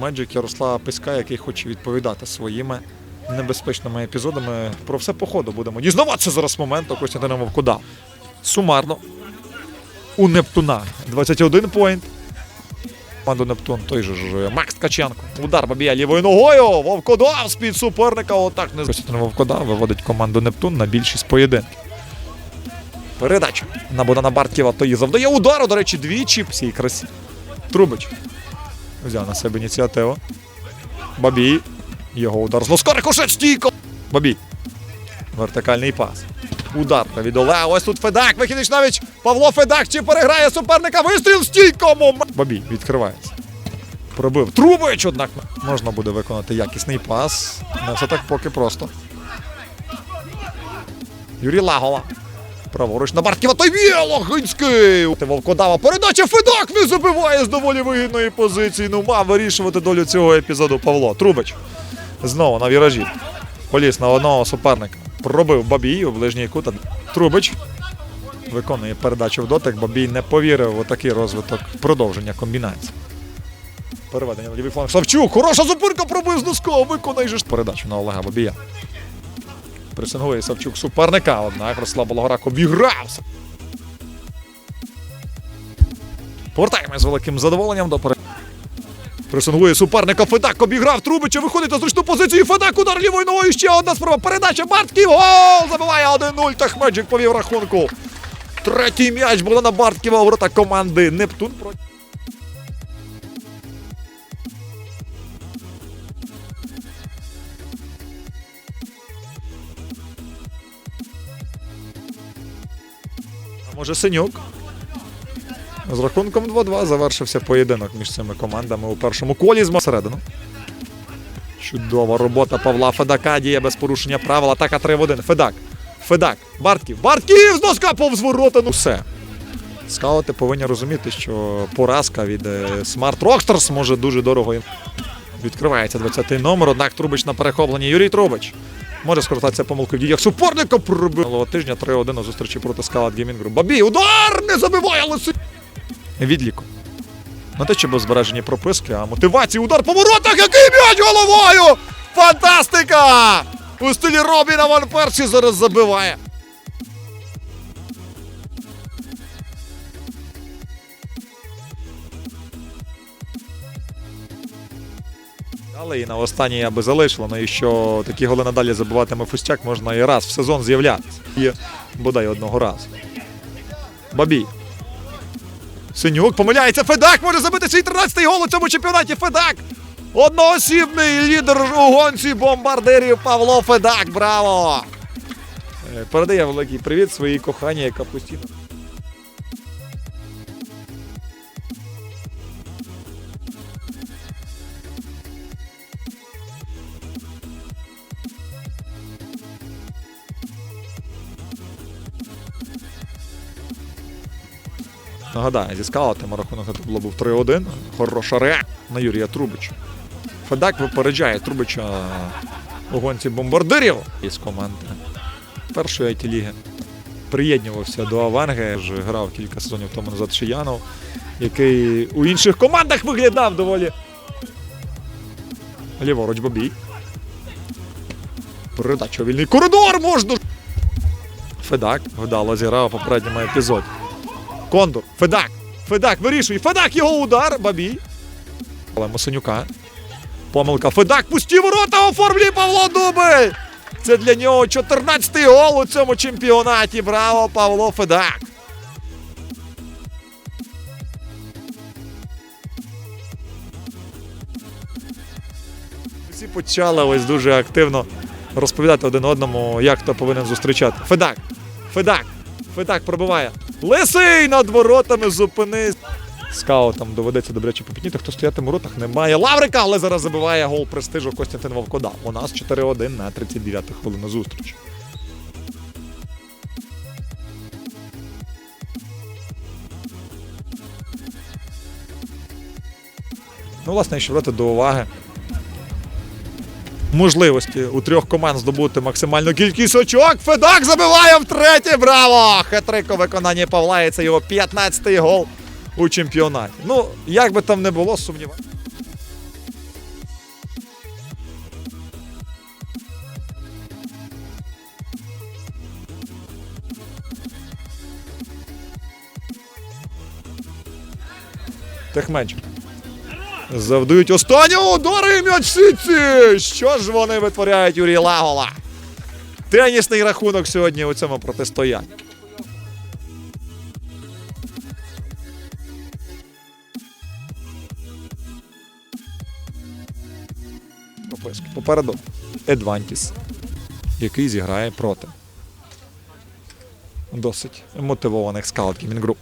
Меджик Ярослава Писька, який хоче відповідати своїми небезпечними епізодами. Про все по ходу будемо дізнаватися зараз моменту Костянтина Вовкуда. Сумарно. У Нептуна 21 поінт. Команду Нептун, той же ж Макс Ткаченко. Удар побіє лівою ногою. Вовкодав з-під суперника. Отак не Костянтин Вовкода виводить команду Нептун на більшість поєдинків. Передача на Богдана Бартківа. Той завдає удару, до речі, двічі. Всій красі. Трубич. Взяв на себе ініціативу. Бабій. Його удар з носка. Рикошет стійко. Бабій. Вертикальний пас. Удар від Олега. Ось тут Федак. Вихідний навіть Павло Федак чи переграє суперника. Вистріл стійкому. Бабій відкривається. Пробив. Трубич, однак можна буде виконати якісний пас. Не все так поки просто. Юрій Лагова. Праворуч на Бартківа. Б'є Логинський. Волкодава. Передача Федак не забиває з доволі вигідної позиції. Ну мав вирішувати долю цього епізоду Павло. Трубич. Знову на віражі. Поліз на одного суперника. Пробив Бабій у ближній кут. Трубич. Виконує передачу в дотик. Бабій не повірив у такий розвиток продовження комбінації. Переведення на лівий фланг. Савчук. Хороша зупинка пробив з носка. Виконай же ж передачу на Олега Бабія. Пресингує Савчук суперника, однак Ростислав Балагорак обігрався. Повертаємось з великим задоволенням до пере... Пресингує суперника Федак, обіграв Трубича, виходить на зручну позицію. Федак удар лівою ногою. Ще одна спроба. Передача Бартків. Гол! Забиває 1-0. Тахмеджик повів рахунку. Третій м'яч Богдана Бартківа у ворота команди Нептун може Синюк? З рахунком 2-2 завершився поєдинок між цими командами у першому колі з середину. Чудова робота Павла Федака діє без порушення правил. Атака 3 в 1. Федак. Федак. Бартків. Бартків з носка повз ворота. Ну все. Скаути повинні розуміти, що поразка від е, Smart Rockstars може дуже дорого. Відкривається 20-й номер, однак Трубич на перехопленні. Юрій Трубич. Може скористатися помилкою в діях суперника. Минулого тижня 3-1 на зустрічі проти Скалат Геймінг Груп. Бабій, удар! Не забиває лиси! Відліку. Не те, щоб збережені прописки, а мотивації. Удар по воротах! Який м'яч головою! Фантастика! У стилі Робіна Ван Персі зараз забиває. Але і на останній аби залишило. Ну і що такі голи надалі забиватиме Фустяк, можна і раз в сезон з'являтися. І бодай одного разу. Бабій. Синюк помиляється. Федак може забити свій 13-й гол у цьому чемпіонаті. Федак! Одноосібний лідер у гонці бомбардирів Павло Федак. Браво! Е, Передає великий привіт своїй коханій, яка постійно. Нагадаю, зі скаутами рахунок табло був 3-1. Хороша реакція на Юрія Трубича. Федак випереджає Трубича у гонці бомбардирів із команди першої it ліги Приєднувався до Аванги, вже грав кілька сезонів тому назад Шиянов, який у інших командах виглядав доволі. Ліворуч Бобій. Передача вільний коридор можна. Федак вдало зіграв у попередньому епізоді. Кондур. Федак. Федак вирішує. Федак його удар. Бабій. Але Мосенюка. Помилка. Федак пусті ворота оформлює Павло Дубель. Це для нього 14-й гол у цьому чемпіонаті. Браво, Павло Федак. Всі почали ось дуже активно розповідати один одному, як хто повинен зустрічати. Федак. Федак. Федак пробиває. Лисий над воротами зупинись. Скаутам доведеться добряче попітніти, хто стоятиме у воротах, немає Лаврика, але зараз забиває гол престижу Костянтин Вовкода. У нас 4-1 на 39-й хвилину зустрічі. Ну, власне, якщо брати до уваги можливості у трьох команд здобути максимальну кількість очок. Федак забиває втретє. Браво! Хетрик у виконанні Павла і це його 15-й гол у чемпіонаті. Ну, як би там не було, сумніваюся. Техменчик. Завдають останнього удару і м'яч Сіті! Що ж вони витворяють Юрій Лагола? Тенісний рахунок сьогодні у цьому протистоянні. Попереду Едвантіс, який зіграє проти досить мотивованих скаут Геймінг груп.